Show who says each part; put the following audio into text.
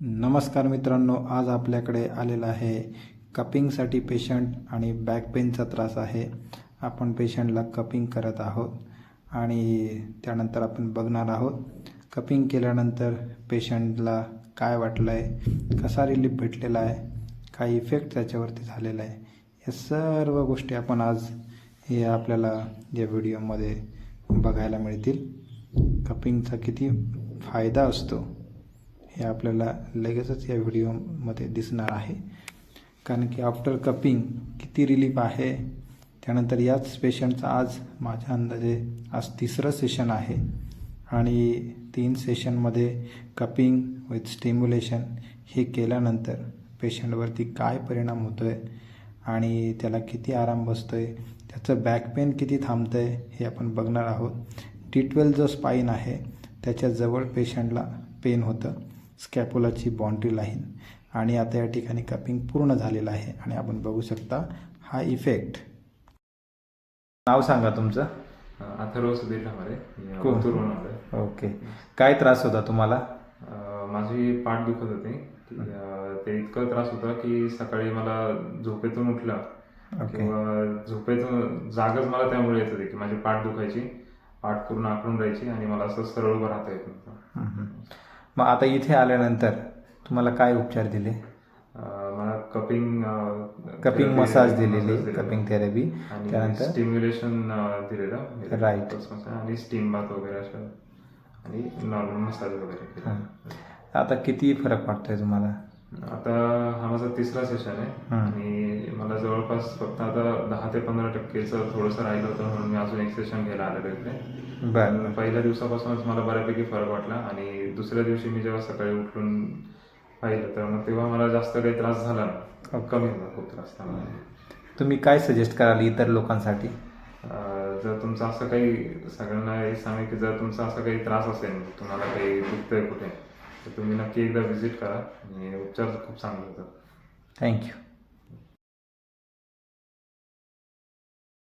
Speaker 1: नमस्कार मित्रांनो आज आपल्याकडे आलेला आहे कपिंगसाठी पेशंट आणि बॅक पेनचा त्रास आहे. आपण पेशंटला कपिंग करत आहोत आणि त्यानंतर आपण बघणार आहोत कपिंग केल्यानंतर पेशंटला काय वाटलं आहे कसा रिलीफ भेटलेला आहे काय इफेक्ट त्याच्यावरती झालेला आहे या सर्व गोष्टी आपण आज हे आपल्याला या व्हिडिओमध्ये बघायला मिळतील. कपिंगचा किती फायदा असतो. हे आपल्याला लगेचच या व्हिडिओमध्ये दिसणार आहे. कारण की आफ्टर कपिंग किती रिलीफ आहे. त्यानंतर याच पेशंटचा आज माझ्या अंदाजे आज तिसरं सेशन आहे. आणि तीन सेशनमध्ये कपिंग विथ स्टिम्युलेशन हे केल्यानंतर पेशंटवरती काय परिणाम होतो आहे आणि त्याला किती आराम बसतो आहे त्याचं बॅक पेन किती थांबतं आहे हे आपण बघणार आहोत. टी ट्वेल्व जो स्पाईन आहे त्याच्याजवळ पेशंटला पेन होतं. स्कॅपोलाची बाउंड्री लाईन आणि आता या ठिकाणी कपिंग पूर्ण झालेलं आहे आणि आपण बघू शकता हा इफेक्ट नाव सांगा तुमचं.
Speaker 2: अथर्व सुधीर.
Speaker 1: ओके. काय त्रास होता तुम्हाला?
Speaker 2: माझी पाठ दुखत होती. ते इतकं त्रास होता की सकाळी मला झोपेतून उठलं.
Speaker 1: ओके.
Speaker 2: किंवा झोपेतून जागच मला त्यामुळे येत होती की माझी पाठ दुखायची. पाठ पूर्ण आखडून राहायची आणि मला असं सरळ उभं राहता येत नव्हतं.
Speaker 1: मग आता इथे आल्यानंतर तुम्हाला काय उपचार दिले?
Speaker 2: मला कपिंग
Speaker 1: कपिंग मसाज दिलेली कपिंग थेरपी त्यानंतर?
Speaker 2: स्टिम्युलेशन दिलेलं.
Speaker 1: Right.
Speaker 2: आणि स्टीम बाथ वगैरे असं. आणि नॉर्मल मसाज वगैरे.
Speaker 1: आता किती फरक वाटतोय तुम्हाला?
Speaker 2: आता माझा तिसरा सेशन आहे. आणि मला जवळपास फक्त आता दहा ते पंधरा टक्केचं थोडंसं राहिलं होतं म्हणून मी अजून एक सेशन घ्यायला आलेलो इकडे. पहिल्या दिवसापासूनच मला बऱ्यापैकी फरक वाटला आणि दुसऱ्या दिवशी मी जेव्हा सकाळी उठून पाहिलं तर मग तेव्हा मला जास्त काही त्रास झाला. कमी झाला खूप त्रास
Speaker 1: तुम्ही काय सजेस्ट कराल इतर लोकांसाठी?
Speaker 2: जर तुमचं असं काही सगळ्यांना हे सांगेल की जर तुमचा असा काही त्रास असेल तुम्हाला काही दुखतंय कुठे तर तुम्ही नक्की एकदा व्हिजिट करा आणि उपचार खूप चांगले होतात.
Speaker 1: Thank you.